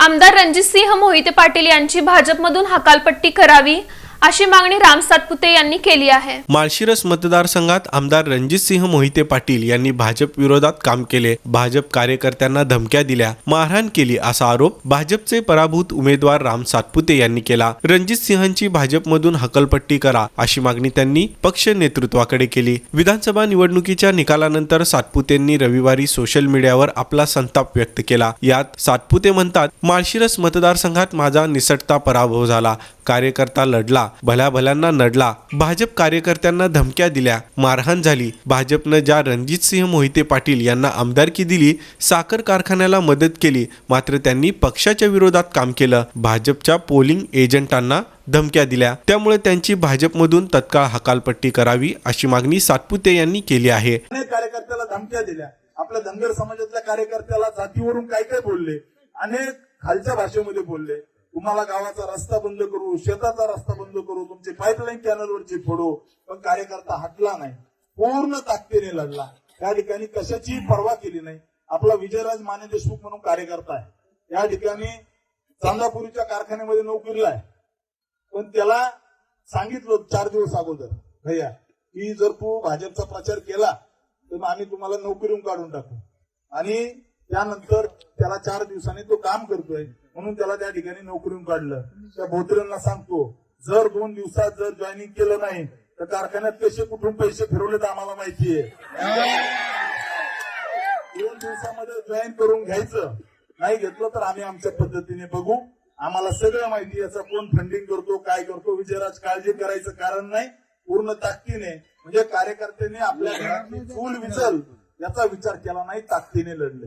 आमदार रणजितसिंह मोहिते पाटील यांची भाजपमधून हकालपट्टी करावी. अशी मागणी राम सातपुते यांनी केली आहे. माळशिरस मतदारसंघात आमदार रणजितसिंह मोहिते पाटील यांनी भाजप विरोधात काम केले. भाजप कार्यकर्त्यांना धमक्या दिल्या. मारहाण केली असा आरोप भाजपचे पराभूत उमेदवार राम सातपुते यांनी केला. रणजितसिंहांची भाजपमधून हकलपट्टी करा अशी मागणी त्यांनी पक्ष नेतृत्वाकडे केली. विधानसभा निवडणुकीच्या निकालानंतर सातपुतेंनी रविवारी सोशल मीडियावर आपला संताप व्यक्त केला. यात सातपुते म्हणतात माळशिरस मतदारसंघात माझा निसटता पराभव झाला. कार्यकर्ता लढला. भल्या भल्यांना नडला. भाजप कार्यकर्त्यांना धमक्या दिल्या. मारहाण झाली. भाजपनं ज्या रणजितसिंह मोहिते पाटील यांना आमदारकी दिली साखर कारखान्याला मदत केली मात्र त्यांनी पक्षाच्या विरोधात काम केलं. भाजपच्या पोलिंग एजंटांना धमक्या दिल्या. त्यामुळे त्यांची भाजपमधून तत्काळ हकालपट्टी करावी अशी मागणी सातपुते यांनी केली आहे. अनेक कार्यकर्त्याला धमक्या दिल्या. आपल्या धनगर समाजातल्या कार्यकर्त्याला जातीवरून काय काय बोलले? अनेक खालच्या भाषेमध्ये बोलले. तुम्हाला गावाचा रस्ता बंद करू शेताचा रस्ता बंद करू तुमचे पाईपलाईन कॅनलवरची फोडो पण कार्यकर्ता हटला नाही. पूर्ण ताकदीने लढला. त्या ठिकाणी कशाची पर्वा केली नाही. आपला विजयराज माने देशमुख म्हणून कार्यकर्ता आहे. या ठिकाणी चांदापुरीच्या कारखान्यामध्ये नोकरीला आहे. पण त्याला सांगितलं चार दिवस अगोदर भैया की जर तू भाजपचा प्रचार केला तर मग आम्ही तुम्हाला नोकरीहून काढून टाकू. आणि त्यानंतर त्याला चार दिवसांनी तो काम करतोय म्हणून त्याला त्या ठिकाणी नोकरीहून काढलं. त्या भोत्रेंना सांगतो जर दोन दिवसात जर जॉईनिंग केलं नाही तर कारखान्यात कसे कुठून पैसे फिरवले तर आम्हाला माहितीये. दोन दिवसामध्ये जॉईन करून घ्यायचं. नाही घेतलं तर आम्ही आमच्या पद्धतीने बघू. आम्हाला सगळं माहिती याचा कोण फंडिंग करतो काय करतो. विजयराज काळजी करायचं कारण नाही पूर्ण ताकदीने म्हणजे कार्यकर्त्यांनी आपल्या घरातली चूल विचल याचा विचार केला नाही ताकदीने लढले.